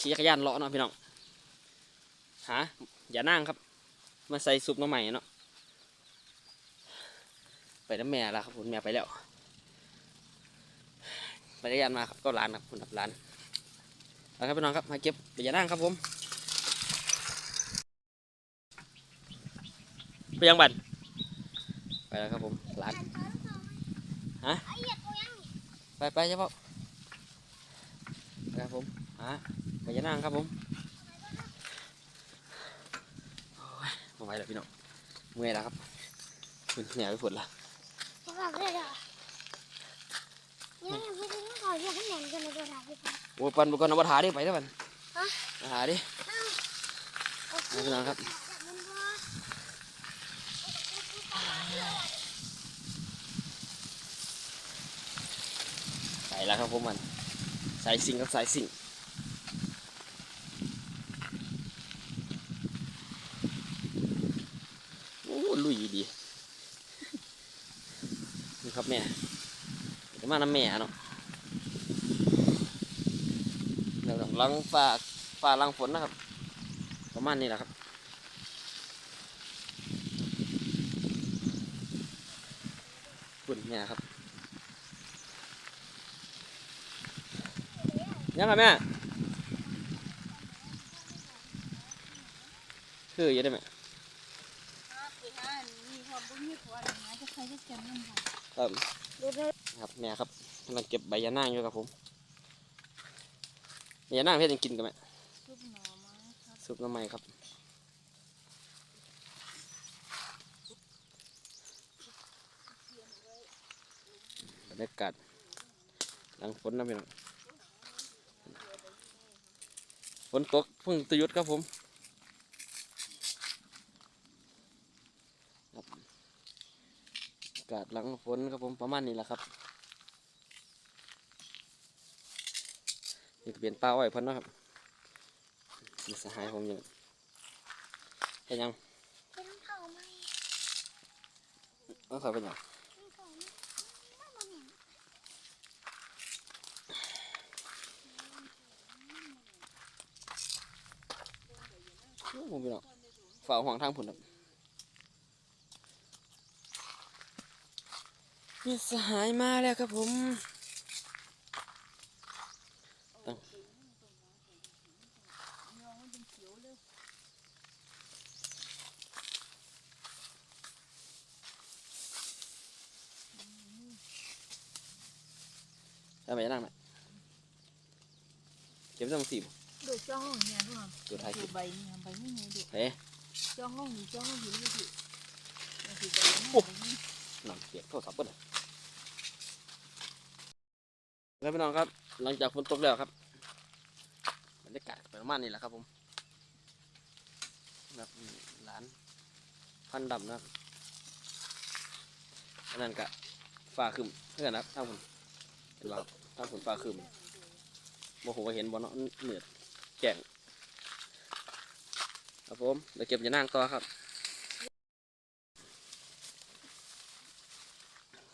ขี่จักรยานเลาะเนาะพี่น้องหาอย่านั่งครับ มาใส่ซุปน้ำใหม่เนาะไปน้ำแม่แล้วครับคุณแม่ไปแล้วไปจักรยานมาครับก็ร้านครับคุณดับร้านเอาครับพี่น้องครับมาเก็บอย่านั่งครับผมไปยังบันไปแล้วครับผมร้านฮะไปไปเฉพาะไปครับผมฮะ ไปอย่านั่งครับผมมาไว้แล้วพี่น้องเมื่อยแล้วครับคุณเหนียวไปฝนละพวกเราเลยเหรอยังยังไม่ได้ขอเรียกให้แหนมกันเลยตัวถ่ายพี่ปะโอ้ยปันบุกรนวัฏหาดิไปได้อปันฮะมาหาดิโอเคมาพี่น้องครับมันพอใส่แล้วครับผมมันใส่สิ่งกับใส่สิ่งโอ้ลุยดีนี่ครับแม่เดี๋ยว มาน้ำแม่เนาะเดี๋ยวลังฝ่าฝ่าลังฝนนะครับ ประมาณนี้แหละครับฝุ่นเนี่ยครับยังไงแม่คืออยู่ได้ไหมไปหามีความบุญมีความหาจะใครจะแก่นำค่ะครับดูเลย ครับแม่ครับกำลังเก็บใบยานางอยู่ครับผมใบยานางเพื่อนกินกันไหมซุปหน่อไม้ครับซุปน้ำมันครับบรรยากาศหลังฝนนะพี่น้องฝนตกเพิ่งตะหยุดครับผมครับอากาศหลังฝนครับผมประมาณนี้แหละครับ นี่ทะเบียนป้าอ้อยเพันนะครับมีสหายผมอยู่เห็นยังไปต้องเข้าไหมต้องใส่เป็นยังต้องเข้าไหมไม่มาเนี่ยโอ้ผมพี่น้องฝ่าห่วงทางผุนครับมีสหายมาแล้วครับผม ทำไมนั่งไหมเก็บต้องสี่บ่ดูจ้องห้องเนี่ยทุกคนตัวไทยดูใบนี่ใบนี่ไงดูเฮ้ยจ้องห้องอยู่จ้องห้องอยู่นี่ดูดูใบนี่หนังเปียกโทรศัพท์เปิ้ลอะแล้วพี่น้องครับ หลังจากฝนตกแล้วครับบรรยากาศประมาณนี้แหละครับผมแบบร้านพันดำนะครับอันนั้นกะฟ้าครึมเพื่อนนะครับทางผมเห็นว่า ทางผมฟ้าครึมโมโหว่าเห็นบอลเนาะเหนือแก่งครับผมเดี๋ยวเก็บยานางต่อครับ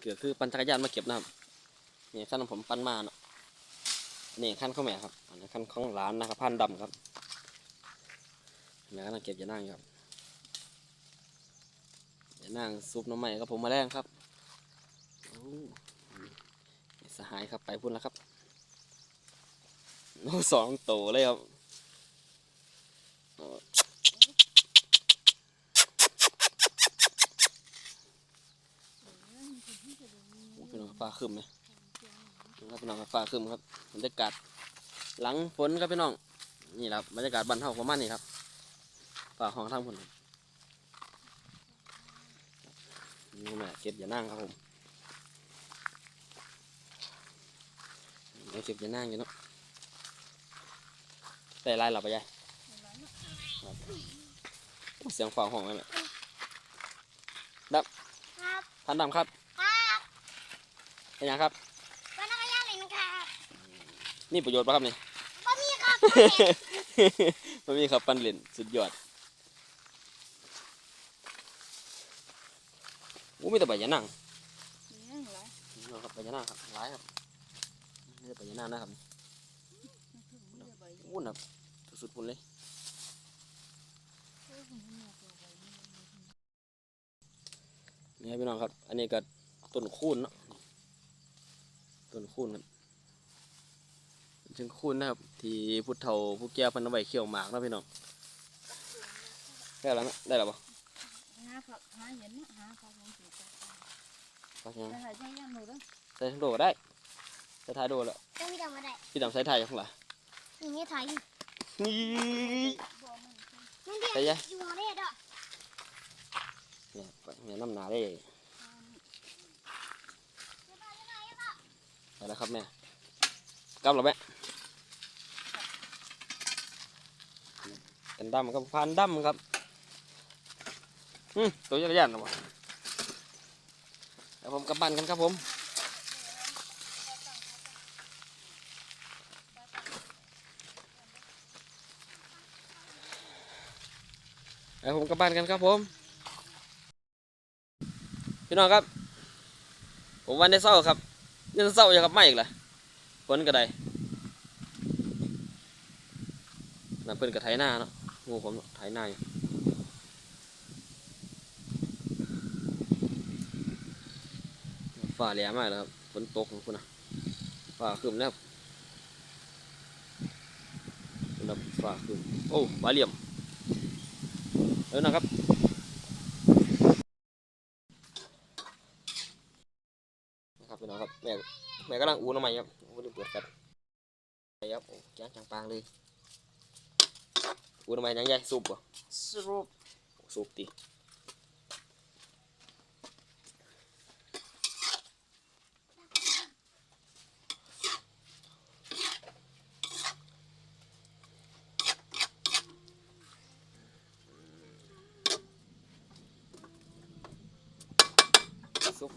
เกือคือปั่นจักรยานมาเก็บนะครับนี่ขั้นของผมปั่นมาเนาะนี่ขั้นข้าวแม่ครับอันนี้ขั้นของร้านนะครับพันดำครับแม่กำลังเก็บยานั่งครับยานั่งซุปน้ำใหม่ครับผมมาแรงครับ สหายครับไปพุ่นแล้วครับโอ้สองโตเลยครับพี่น้องฟ้าครึมไหมครับพี่น้องฟ้าครึมครับบรรยากาศหลังฝนครับพี่น้อง นี่แหละครับบรรยากาศบ้านเฮาประมาณนี้ครับฟ้าห้องทางพุ่นนี่แม่เก็บอย่านั่งครับผม เดี๋ยวเก็บอย่านั่งอยู่เนาะใส่ลายหลับไปยายครับเสียงฟ้าห้องไหมแม่ครับพันดำครับครับเป็นยังครับวันนักยาเลยนะครับนี่ประโยชน์ปะครับนี่บ่มีครับมันมีครับปันเหรียญสุดยอดโอ้มีแต่ใบยะนางนี่อะไรนี่ครับใบยะนางครับร้ายครับ นี่แต่ใบยะนางนะครับใบโวุ่นครับสุดๆพุ่นเลยนี่ครับพี่น้องครับ อันนี้ก็ต้นคูนเนาะต้นคูนครับถึงคูนนะครับ ที่พุทธเฒ่าผู้แก่เพันเอาไว้เขี่ยวหมากเนาะพี่น้องได้แล้วไหมได้แล้วปะหาผักหาเห็นนะหาผักของสีฟ้าปักยังแต่หาใช้ยังหนูเด้อใส่ทั้งโดก็ได้ ใส่ท้ายโดแล้วก็มีแต่มาได้พี่ดำใส่ท้ายข้างหลังอย่างนี้ไทยนี่บ่มันมันเดียวใส่ยะอยู่มาได้ดอกเนี่ยเนี่ยน้ำหนาได้ไปแล้วครับแม่กลับแล้วแม่เป็นดำครับพันดำครับอืมตัวจักรยานนะวะเดี๋ยวผมกลับบ้านกันครับผม เดี๋ยวผมกลับบ้านกันครับผม พี่น้องครับ ผมวันได้เศร้าครับนี่เศร้าอย่างกับไม่อีกละฝนก็ได้น่ะเพิ่นกับไถหน้าเนาะงูผมไถหน้าอยู่ฟ้าแหลมมากเลยครับฝนตกของคุณนะฟ้าครึมแล้วคุณนะฟ้าครึมโอ้ฟ้าเหลี่ยม เออนะครับนะครับพี่น้องครับแม่แม่กำลังอูน้ำใหม่ครับอูนี่เปิดแฟลชไปครับโอ้แกงจังปางเลยอูน้ำใหม่ยังใหญ่ซุปบ่สรุปซุปตี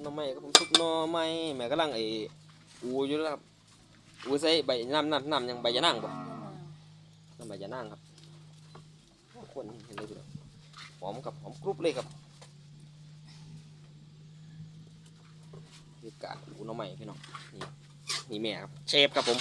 หน้ำใหม่ครับผมทุบหน้ำใหม่แม่กำลังไอ้อูอยู่แล้วครับอูใส่ใบน้ำน้ำน้ำยังใบยะนางบ่น้ำใบยะนางครับคนเห็นเลยพี่น้องหอมกับหอมกรุบเลยครับนี่กาดอูหน้ำใหม่พี่น้องนี่นี่แม่ครับเชฟครับผม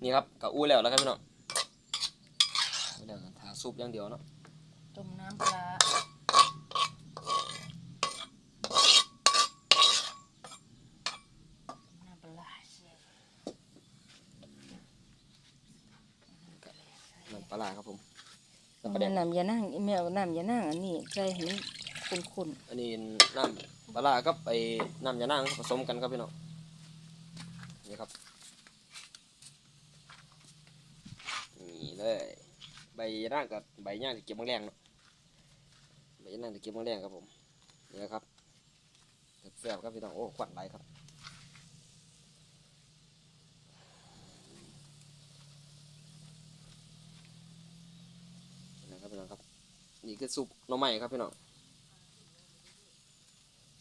อู นี่ครับกับอูแล้วแล้วครับพี่น้องเดี๋ยวทาซุปอย่างเดียวเนาะต้มน้ำปลาน้ำปลาเสียน้ำปลาร้าครับผมต้น้ำปลาแดงน้ำยานั่งแมวน้ำยานั่งอันนี้ใส่ให้มันข้นอันนี้น้ำปลาร้ากับไอ้น้ำยานางผสมกันครับพี่น้องนี่ครับนี่เลย ใบยานางกับใบย่างที่เก็บมะแรงเนาะใบยานางที่เก็บมะแรงครับผมนี่นะครับแซ่บครับพี่น้องโอ้ควันไหลครับนะครับพี่น้องครับนี่คือซุปหน่อไม้ครับพี่น้อง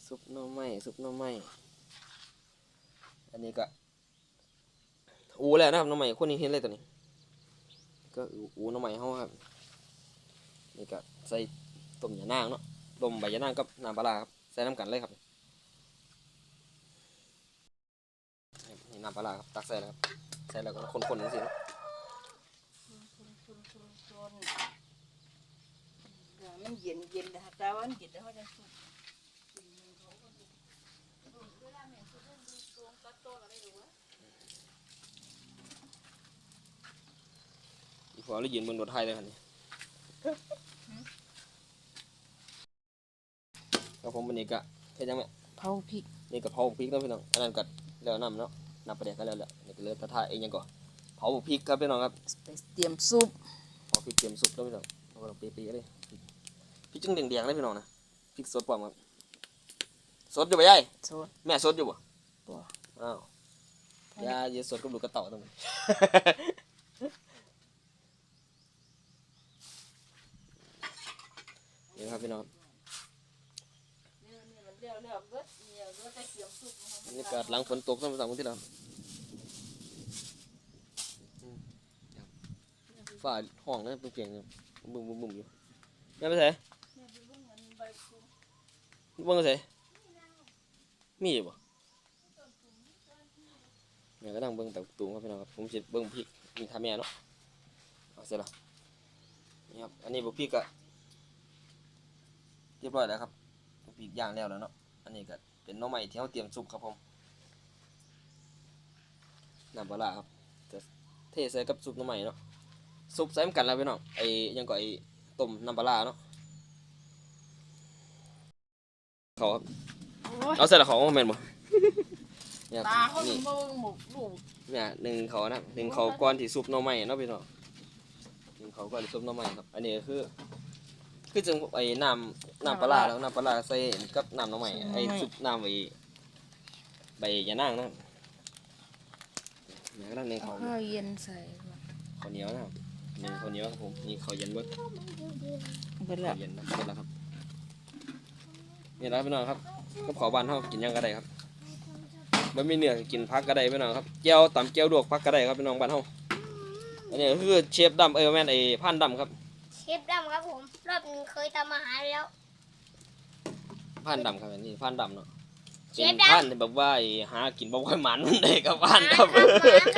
ซุปหน่อไม้ซุปหน่อไม้อันนี้ก็อูแล้วนะครับหน่อไม้คนนี้เห็นเลยตัวนี้ ก็อูอูหน่อไม้เฮาครับนี่ก็ใส่ต้มยานางเนาะต้มใบยานางกับน้ำปลาครับใส่น้ำกันเลยครับนี่น้ำปลาครับตักใส่แล้วครับใส่แล้วก็คนๆจังซี่เนาะมันเย็นเย็นแต่แต่ว่ามันเย็นแล้วเขาจะสุก อีพอแล้วยืนบนรถไทยเลยครับนี่ครับผมวันนี้ก็เฮ็ดยังไงเผาพริกนี่ก็เผาพริกเนาะพี่น้องอันนั้นก็แล้วน้ำเนาะน้ำปลาแดกก็แล้วแหละนี่ก็เหลือแตะทาเองยังก่อนเผาพริกครับพี่น้องครับไปเตรียมซุปเผาพริกเตรียมสุกแล้วพี่น้องเอาไปเปียๆเลยพริกจึงแดงๆเลยพี่น้องนะพริกสดปลอมครับสดอยู่ปะยายโซดแม่สดอยู่ปะบ่อ้าวยาเยสดกับลูกกระเต่าตรงนี้ ครับพี่น้องนี่ยเนี่ยมันเลี้ยวเลี้ยวเบิดเนี่ยเบิดแต่เตรียมซุปบรยากาศหลังฝนตกท่านผู้ชมที่เราฝ่าห้องนั่นเป็นเสียงบึ้มบึ้มบึ้มอยู่แม่ไปใส่แม่ไปเบิ่งอันใบกูเบิ่งใส่มีอยู่บ่แม่ก็นั่งเบิ่งแต่ตูมครับพี่น้องครับผมสิเบิ่งพริกมีทาแม่เนาะเอาเสร็จแล้วนี่ครับอันนี้บ่พริกก็ เรียบร้อยแล้วครับบ่พริกย่างแล้วแล้วเนาะอันนี้ก็เป็นหน่อไม้ที่เราเตรียมซุปครับผมน้ำปลาร้าครับจะเทใส่กับซุปหน่อไม้เนาะซุปใส่เหมือนกันแล้วพี่น้องไอ้หยังก็ไอ้ต้มน้ำปลาร้าเนาะเขาครับโอ้ยเอาใส่ละเขาแม่นบ่เนี่ยตาเขานี่เบิ่งหมกลูกเนี่ยหนึ่งเขานะหนึ่งเขาก้อนที่ซุปหน่อไม้เนาะพี่น้องหนึ่งเขาก้อนที่ซุปหน่อไม้ครับ อันนี้ก็คือ คือจังไอ้น้ำน้ำปลาร้าแล้วน้ำปลาร้าใส่กับน้ำหน่อไม้ไอ้ซุปน้ำไอ้ใบยะนางนะครับเนี่ยก็ต้องหนึ่งเขาข้าวเย็นใส่ข้าวเหนียวนะครับหนึ่งข้าวเหนียวครับผมนี่ข้าวเย็นเบิดเป็นข้าวเย็นนะเสร็จแล้วครับนี่แหละครับพี่น้องครับกับขาวบานเฮากินหยังก็ได้ครับบ่มีเนื้อก็กินผักก็ได้พี่น้องครับเจียวตำเจียวดวกผักก็ได้ครับพี่น้องบ้านเฮาอันนี้ก็คือเชฟดำเออแม่นไอ้พันดำครับ เชฟดำครับผม รอบหนึงเคยทำอาหารแล้ว พันดำครับอันนี้พันดำเนาะเชเป็นฟดำ พันที่แบบว่าไอ้หากินบ่ค่อยหมันได้ครับพันหครับมา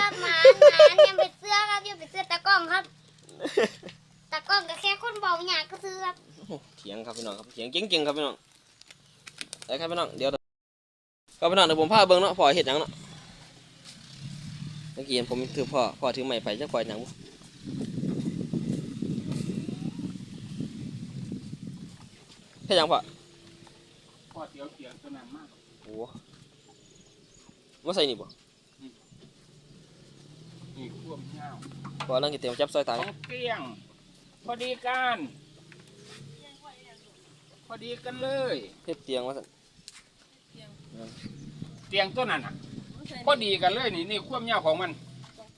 ครับหมาครับหมาหมายังเป็นเสื้อครับยังเป็นเสื้อตากล้องครับตากล้องก็แค่คนเบาหยาก็ซื้อครับเถียงครับพี่น้องครับเถียงเก่งๆครับพี่น้องไปครับพี่น้องเดี๋ยวก็พี่น้องเดี๋ยวผมพาเบิ่งเนาะพ่อเฮ็ดหยังเนาะเมื่อกี้เห็นผมถือพ่อพ่อถือไม้ไปจักปล่อยหยังบ่ เฮ็ดหยังพ่อพอเตียวเตียงตัวนั้นมากโอ้มาใส่นี่บ่นี่ควมเงาพ่อนั่งกินเตรียมจับซอยตายของเกลี้ยง พอดีกันพอดีกันเลยเฮ็ดเตียงว่าซั่นเตียงตัวนั้นอะพอดีกันเลยนี่นี่ควมเงาของมัน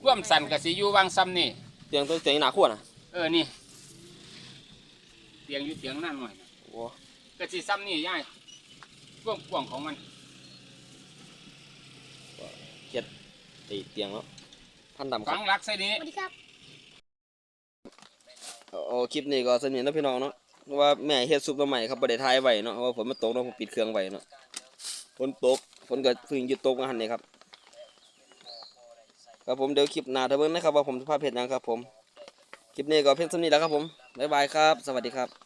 ควมสั่นกับสีอยู่วางซ้ำนี่เตียงตัวเตียงหน้าครัวน่ะเออนี่เตียงอยู่เตียงนั่นหน่อยนะโอ้ กะสีซ้ำนี่ย่ายควมกวางของมันไอ้เตียงเนาะพันดำคฝัรับงหลักใส่นี้ สวัสดีครับเอาคลิปนี้ก็สนิทนะพี่น้องเนาะเพราะว่าแม่เฮ็ดซุปตัวใหม่ครับบ่ได้ถ่ายไว้เนาะเพราะว่าฝนมันตกเนาะผมปิดเครื่องไว้เนาะฝนตกฝนก็เพิ่งหยุดตกมาหั่นนี่ครับครับผมเดี๋ยวคลิปหน้าถ้าเบิ่งนะครับว่าผมจะพาเพจหยังครับผมคลิปนี้ก็เพียงเท่านี้แหล้วครับผมบ๊ายบายครับ สวัสดีครับ